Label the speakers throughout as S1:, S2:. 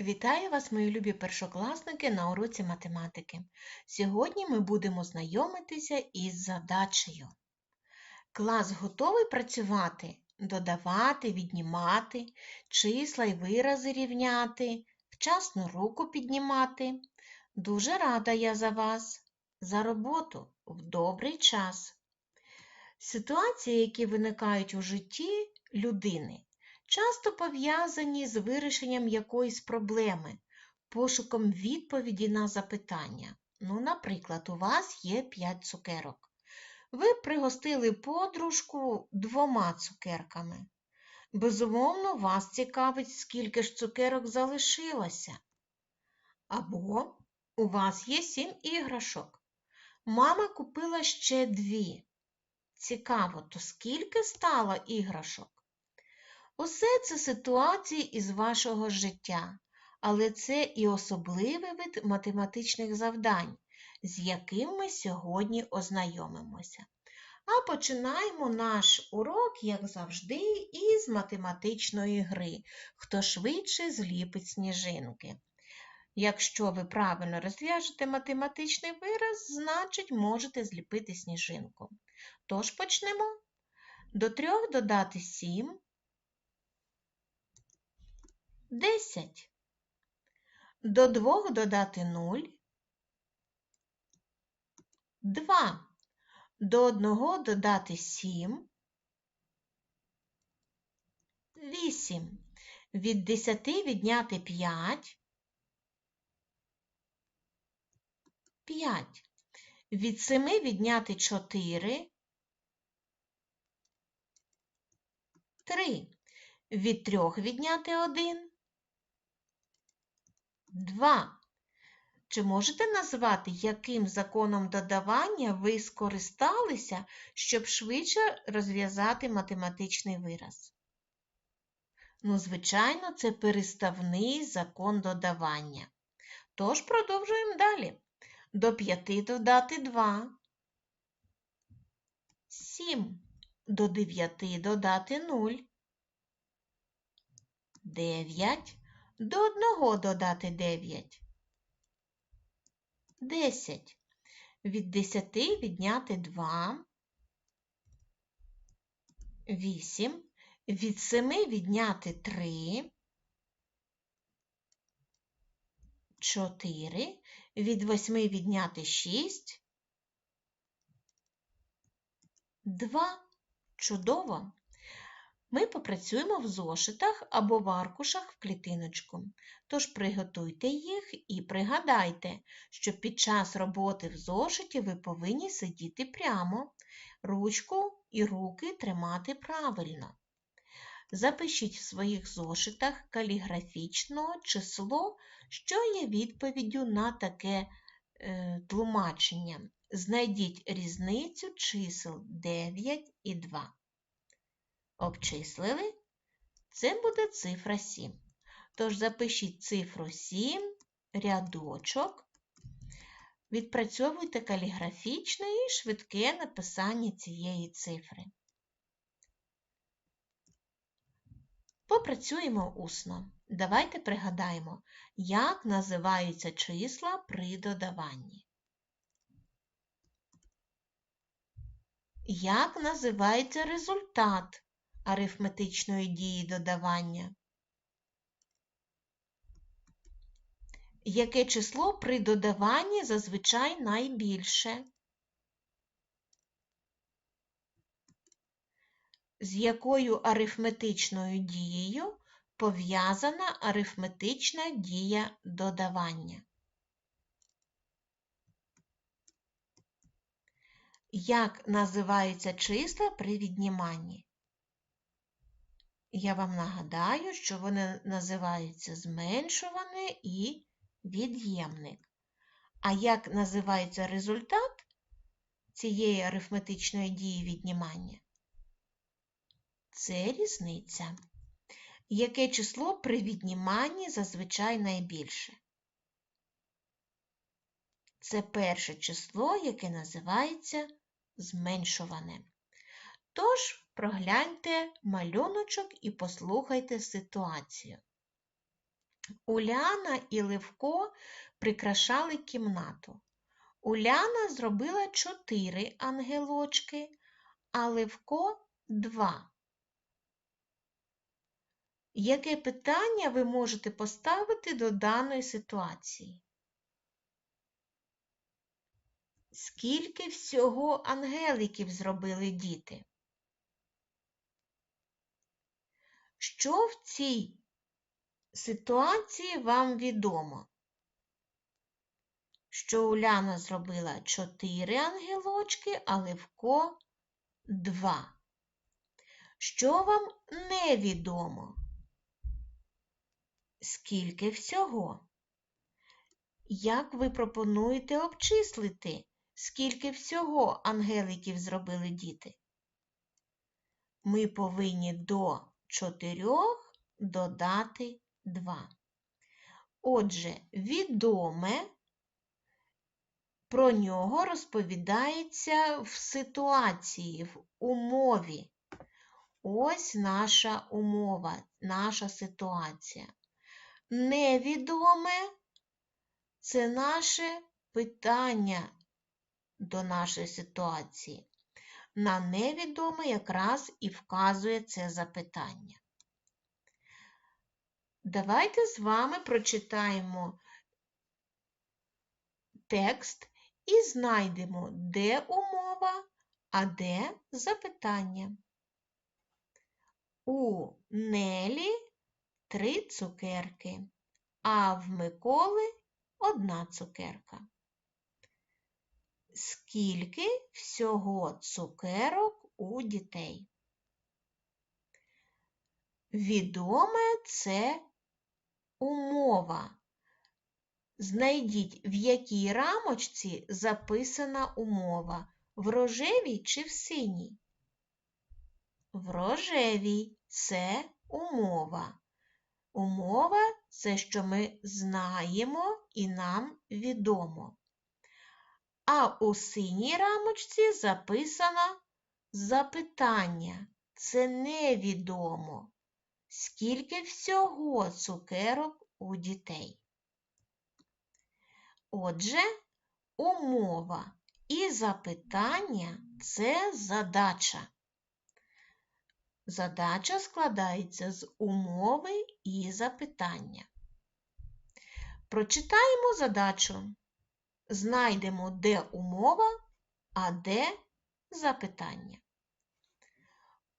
S1: Вітаю вас, мої любі першокласники, на уроці математики. Сьогодні ми будемо знайомитися із задачею. Клас готовий працювати, додавати, віднімати, числа й вирази рівняти, вчасно руку піднімати. Дуже рада я за вас, за роботу в добрий час. Ситуації, які виникають у житті людини, часто пов'язані з вирішенням якоїсь проблеми, пошуком відповіді на запитання. Ну, наприклад, у вас є 5 цукерок. Ви пригостили подружку двома цукерками. Безумовно, вас цікавить, скільки ж цукерок залишилося. Або у вас є 7 іграшок. Мама купила ще дві. Цікаво, то скільки стало іграшок? Усе це ситуації із вашого життя, але це і особливий вид математичних завдань, з яким ми сьогодні ознайомимося. А починаємо наш урок, як завжди, із математичної гри. Хто швидше зліпить сніжинки. Якщо ви правильно розв'яжете математичний вираз, значить можете зліпити сніжинку. Тож почнемо. До трьох додати 7 10. До двох додати 0. 2. До одного додати 7. 8. Від 10 відняти 5. 5. Від 7 відняти 4. 3. Від 3 відняти 1. 2. Чи можете назвати, яким законом додавання ви скористалися, щоб швидше розв'язати математичний вираз? Ну, звичайно, це переставний закон додавання. Тож продовжуємо далі. До 5 додати 2. 7. До 9 додати 0. 9. До одного додати 9. 10. Від 10 відняти 2. 8. Від 7 відняти 3. 4. Від 8 відняти 6. 2. Чудово! Ми попрацюємо в зошитах або в аркушах в клітиночку. Тож приготуйте їх і пригадайте, що під час роботи в зошиті ви повинні сидіти прямо, ручку і руки тримати правильно. Запишіть в своїх зошитах каліграфічно число, що є відповіддю на таке е, тлумачення. Знайдіть різницю чисел 9 і 2 обчислили, це буде цифра 7. Тож запишіть цифру 7, рядочок, відпрацьовуйте каліграфічне і швидке написання цієї цифри. Попрацюємо усно. Давайте пригадаємо, як називаються числа при додаванні. Як називається результат арифметичної дії додавання. Яке число при додаванні зазвичай найбільше? З якою арифметичною дією пов'язана арифметична дія додавання? Як називаються числа при відніманні? Я вам нагадаю, що вони називаються зменшуване і від'ємник. А як називається результат цієї арифметичної дії віднімання? Це різниця. Яке число при відніманні зазвичай найбільше? Це перше число, яке називається зменшуване. Тож прогляньте малюночок і послухайте ситуацію. Уляна і Левко прикрашали кімнату. Уляна зробила чотири ангелочки, а Левко два. Яке питання ви можете поставити до даної ситуації? Скільки всього ангеликів зробили діти? Що в цій ситуації вам відомо? Що Уляна зробила чотири ангелочки, а Левко два. Що вам невідомо? Скільки всього? Як ви пропонуєте обчислити, скільки всього ангеликів зробили діти? Ми повинні до чотирьох додати два. Отже, відоме про нього розповідається в ситуації, в умові. Ось наша умова, наша ситуація. Невідоме це наше питання до нашої ситуації. На невідоме якраз і вказує це запитання. Давайте з вами прочитаємо текст і знайдемо, де умова, а де запитання. У Нелі три цукерки, а в Миколи одна цукерка. Скільки всього цукерок у дітей? Відоме це умова. Знайдіть, в якій рамочці записана умова в рожевій чи в синій. В рожевій це умова. Умова це, що ми знаємо і нам відомо. А у синій рамочці записано запитання. Це невідомо. Скільки всього цукерок у дітей? Отже, умова і запитання це задача. Задача складається з умови і запитання. Прочитаємо задачу. Знайдемо, де умова, а де запитання.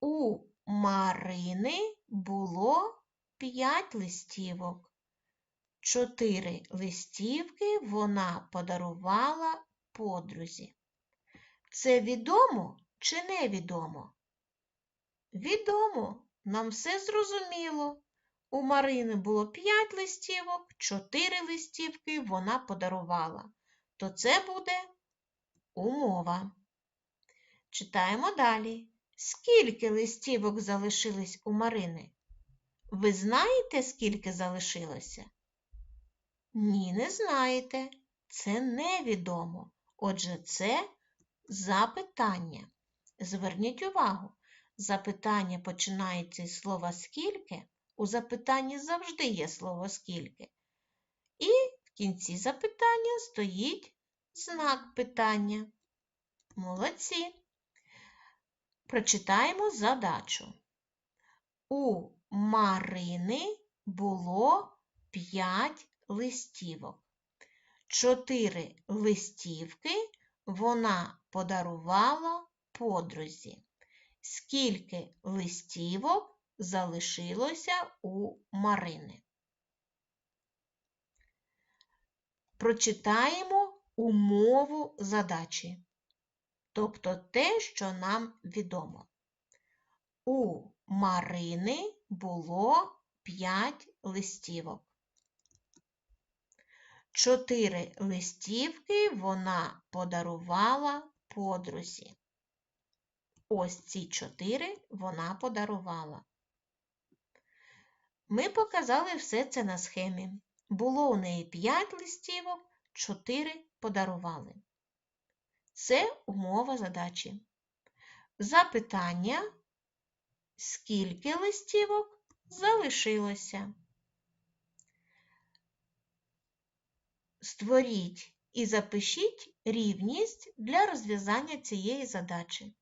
S1: У Марини було 5 листівок. Чотири листівки вона подарувала подрузі. Це відомо чи невідомо? Відомо, нам все зрозуміло. У Марини було 5 листівок, 4 листівки вона подарувала. То це буде умова. Читаємо далі. Скільки листівок залишилось у Марини? Ви знаєте, скільки залишилося? Ні, не знаєте. Це невідомо. Отже, це запитання. Зверніть увагу, запитання починається із слова скільки. У запитанні завжди є слово скільки. І кінці запитання стоїть знак питання. Молодці. Прочитаємо задачу. У Марини було 5 листівок. Чотири листівки вона подарувала подрузі. Скільки листівок залишилося у Марини? Прочитаємо умову задачі, тобто те, що нам відомо. У Марини було 5 листівок. Чотири листівки вона подарувала подрузі. Ось ці чотири вона подарувала. Ми показали все це на схемі. Було у неї 5 листівок, 4 подарували. Це умова задачі. Запитання, скільки листівок залишилося? створіть і запишіть рівність для розв'язання цієї задачі.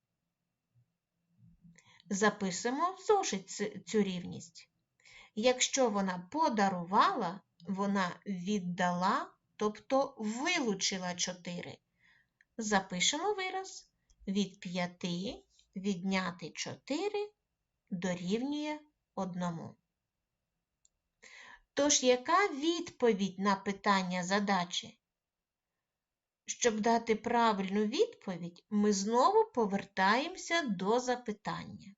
S1: Записуємо в зошит цю рівність. Якщо вона подарувала, вона віддала, тобто вилучила 4. Запишемо вираз. Від 5 відняти 4 дорівнює 1. Тож, яка відповідь на питання задачі? Щоб дати правильну відповідь, ми знову повертаємося до запитання.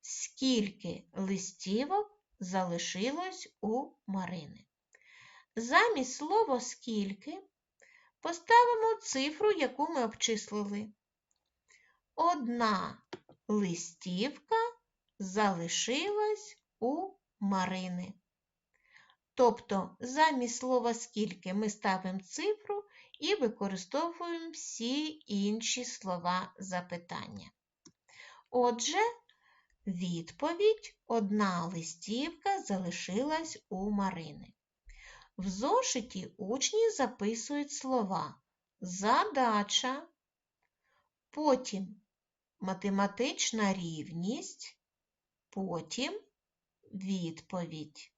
S1: Скільки листівок залишилось у Марини? Замість слова скільки поставимо цифру, яку ми обчислили. Одна листівка залишилась у Марини. Тобто замість слова скільки ми ставимо цифру і використовуємо всі інші слова запитання. Отже, відповідь одна листівка залишилась у Марини. В зошиті учні записують слова задача, потім математична рівність, потім відповідь.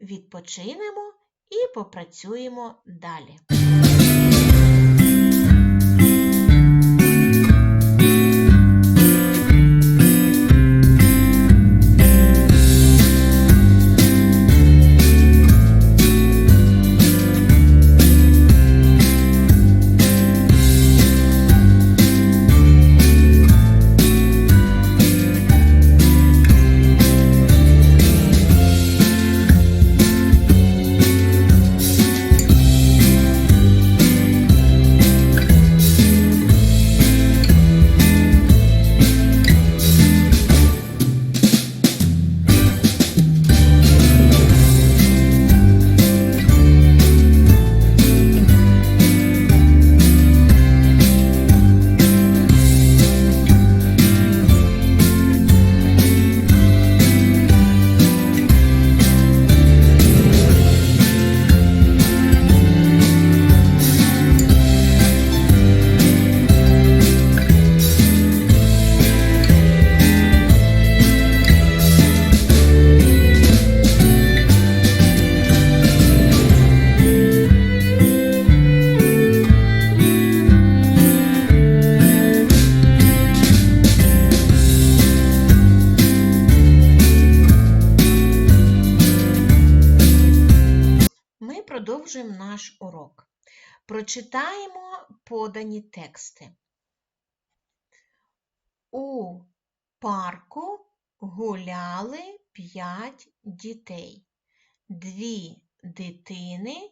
S1: Відпочинемо і попрацюємо далі. Подані тексти. У парку гуляли п'ять дітей. Дві дитини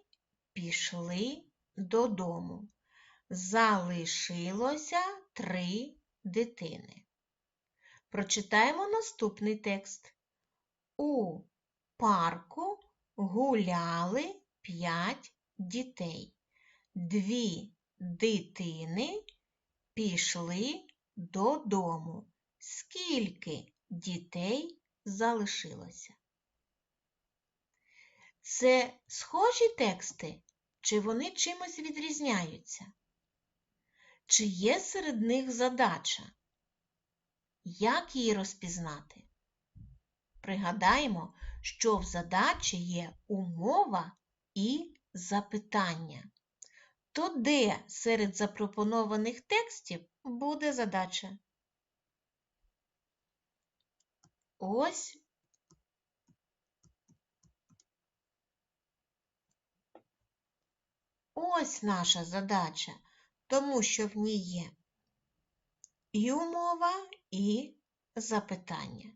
S1: пішли додому. Залишилося три дитини. Прочитаємо наступний текст. У парку гуляли п'ять дітей. Дві дитини пішли додому. Скільки дітей залишилося? Це схожі тексти, чи вони чимось відрізняються? Чи є серед них задача? Як її розпізнати? Пригадаємо, що в задачі є умова і запитання. То де серед запропонованих текстів буде задача? Ось. Ось наша задача, тому що в ній є і умова, і запитання.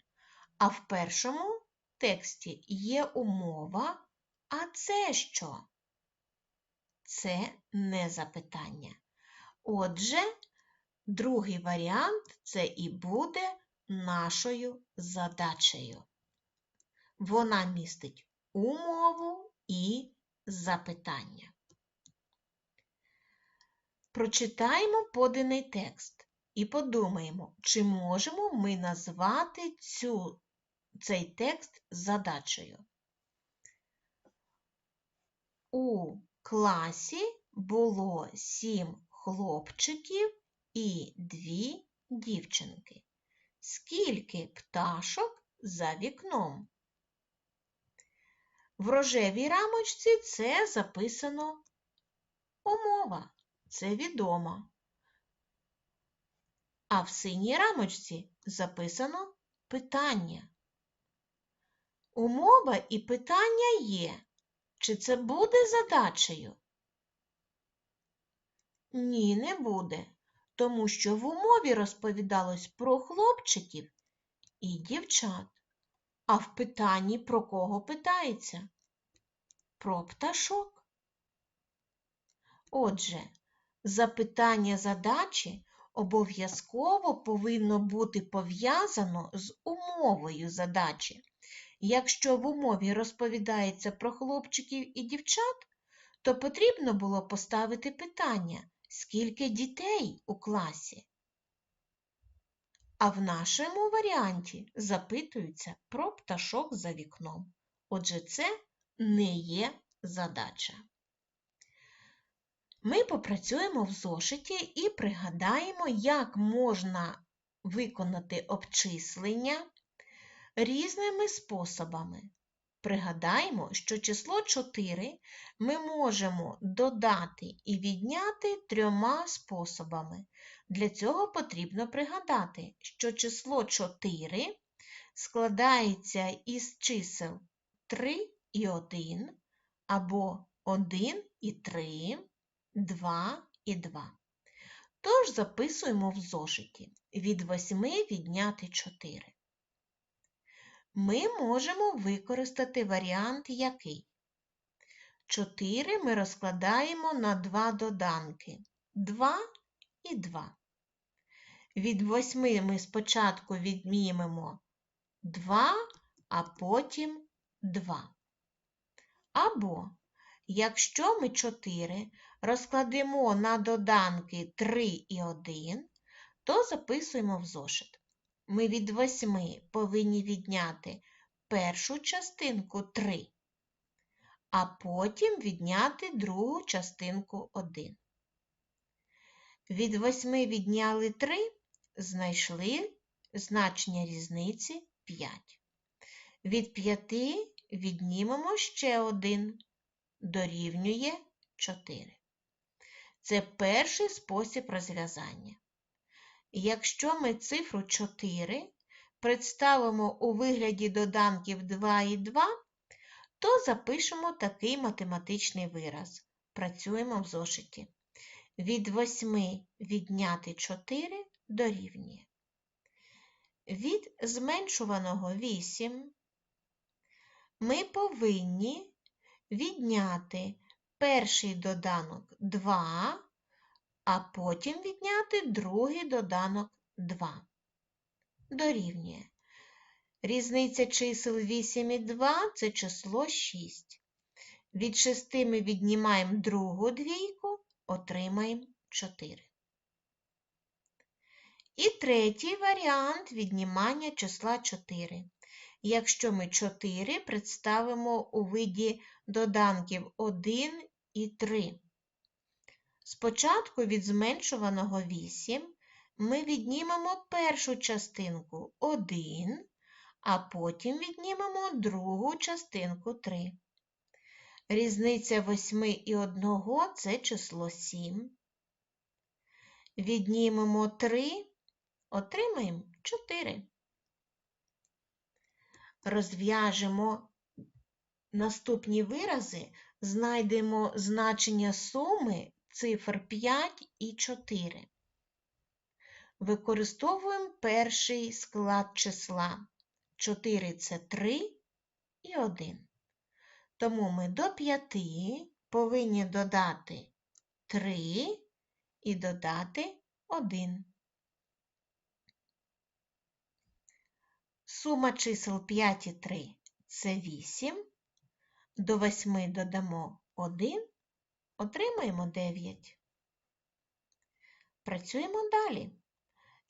S1: А в першому тексті є умова, а це що? Це не запитання. Отже, другий варіант це і буде нашою задачею. Вона містить умову і запитання. Прочитаємо поданий текст і подумаємо, чи можемо ми назвати цю, цей текст задачею. У класі було сім хлопчиків і дві дівчинки. Скільки пташок за вікном? В рожевій рамочці це записано умова, це відомо. А в синій рамочці записано питання. Умова і питання є. Чи це буде задачею? Ні, не буде, тому що в умові розповідалось про хлопчиків і дівчат. А в питанні про кого питається? Про пташок. Отже, запитання задачі обов'язково повинно бути пов'язано з умовою задачі. Якщо в умові розповідається про хлопчиків і дівчат, то потрібно було поставити питання, скільки дітей у класі. А в нашому варіанті запитується про пташок за вікном. Отже, це не є задача. Ми попрацюємо в зошиті і пригадаємо, як можна виконати обчислення різними способами. Пригадаємо, що число 4 ми можемо додати і відняти трьома способами. Для цього потрібно пригадати, що число 4 складається із чисел 3 і 1, або 1 і 3, 2 і 2. Тож записуємо в зошиті від 8 відняти 4 ми можемо використати варіант який? 4 ми розкладаємо на два доданки 2 і 2. Від 8 ми спочатку відмімемо 2, а потім 2. Або, якщо ми 4 розкладемо на доданки 3 і 1, то записуємо в зошит ми від восьми повинні відняти першу частинку 3, а потім відняти другу частинку 1. Від восьми відняли 3, знайшли значення різниці 5. Від 5 віднімемо ще 1, дорівнює 4. Це перший спосіб розв'язання. Якщо ми цифру 4 представимо у вигляді доданків 2 і 2, то запишемо такий математичний вираз. Працюємо в зошиті. Від 8 відняти 4 дорівнює. Від зменшуваного 8 ми повинні відняти перший доданок 2 а потім відняти другий доданок 2. Дорівнює. Різниця чисел 8 і 2 це число 6. Від 6 ми віднімаємо другу двійку, отримаємо 4. І третій варіант віднімання числа 4. Якщо ми 4 представимо у виді доданків 1 і 3. Спочатку від зменшуваного 8 ми віднімемо першу частинку 1, а потім віднімемо другу частинку 3. Різниця 8 і 1 це число 7. Віднімемо 3, отримаємо 4. Розв'яжемо наступні вирази, знайдемо значення суми цифр 5 і 4. Використовуємо перший склад числа. 4 це 3 і 1. Тому ми до 5 повинні додати 3 і додати 1. Сума чисел 5 і 3 це 8. До 8 додамо 1 Отримаємо 9. Працюємо далі.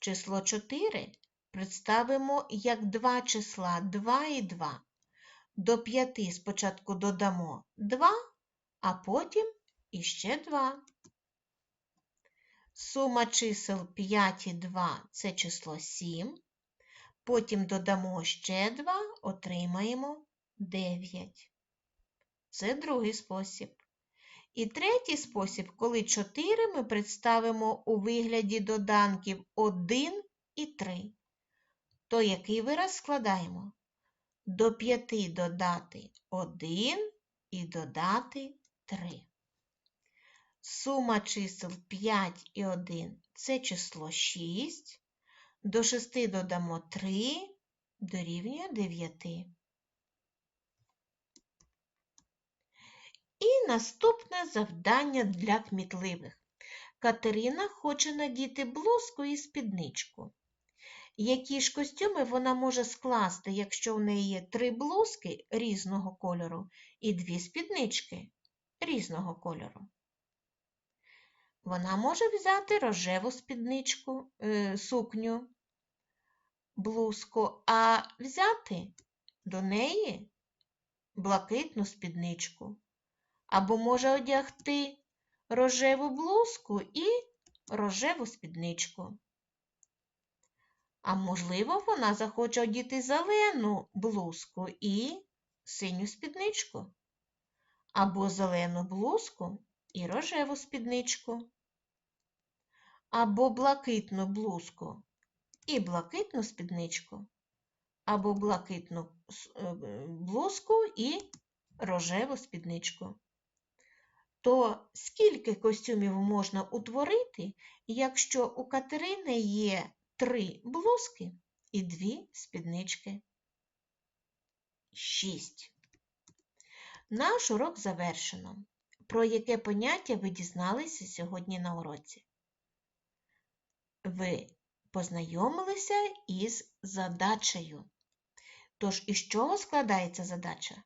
S1: Число 4 представимо як два числа 2 і 2. До 5 спочатку додамо 2, а потім іще 2. Сума чисел 5 і 2 це число 7. Потім додамо ще 2, отримаємо 9. Це другий спосіб. І третій спосіб, коли 4 ми представимо у вигляді доданків 1 і 3. То який вираз складаємо? До 5 додати 1 і додати 3. Сума чисел 5 і 1 це число 6. До 6 додамо 3, дорівнює 9. І наступне завдання для кмітливих. Катерина хоче надіти блузку і спідничку. Які ж костюми вона може скласти, якщо в неї є три блузки різного кольору і дві спіднички різного кольору? Вона може взяти рожеву спідничку, е, сукню, блузку, а взяти до неї блакитну спідничку. Або може одягти рожеву блузку і рожеву спідничку. А можливо, вона захоче одіти зелену блузку і синю спідничку. Або зелену блузку і рожеву спідничку. Або блакитну блузку і блакитну спідничку. Або блакитну е, блузку і рожеву спідничку. То скільки костюмів можна утворити, якщо у Катерини є три блузки і дві спіднички? Шість. Наш урок завершено. Про яке поняття ви дізналися сьогодні на уроці? Ви познайомилися із задачею. Тож, із чого складається задача?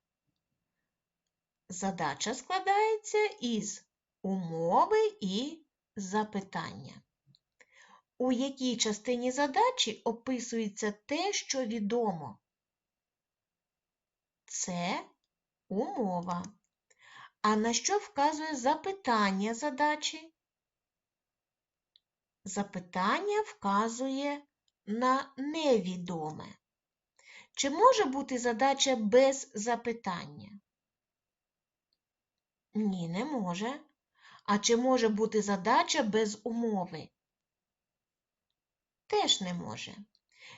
S1: Задача складається із умови і запитання. У якій частині задачі описується те, що відомо? Це умова. А на що вказує запитання задачі? Запитання вказує на невідоме. Чи може бути задача без запитання? Ні, не може. А чи може бути задача без умови? Теж не може.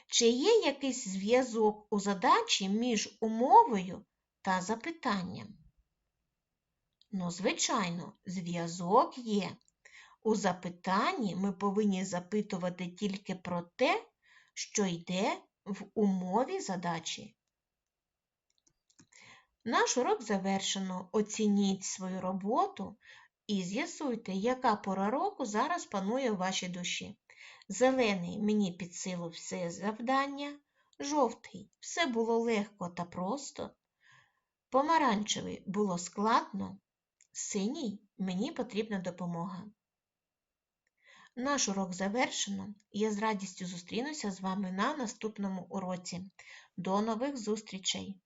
S1: Чи є якийсь зв'язок у задачі між умовою та запитанням? Ну, звичайно, зв'язок є. У запитанні ми повинні запитувати тільки про те, що йде в умові задачі. Наш урок завершено. Оцініть свою роботу і з'ясуйте, яка пора року зараз панує в вашій душі. Зелений мені під силу все завдання, жовтий все було легко та просто. Помаранчевий було складно, синій мені потрібна допомога. Наш урок завершено. Я з радістю зустрінуся з вами на наступному уроці. До нових зустрічей!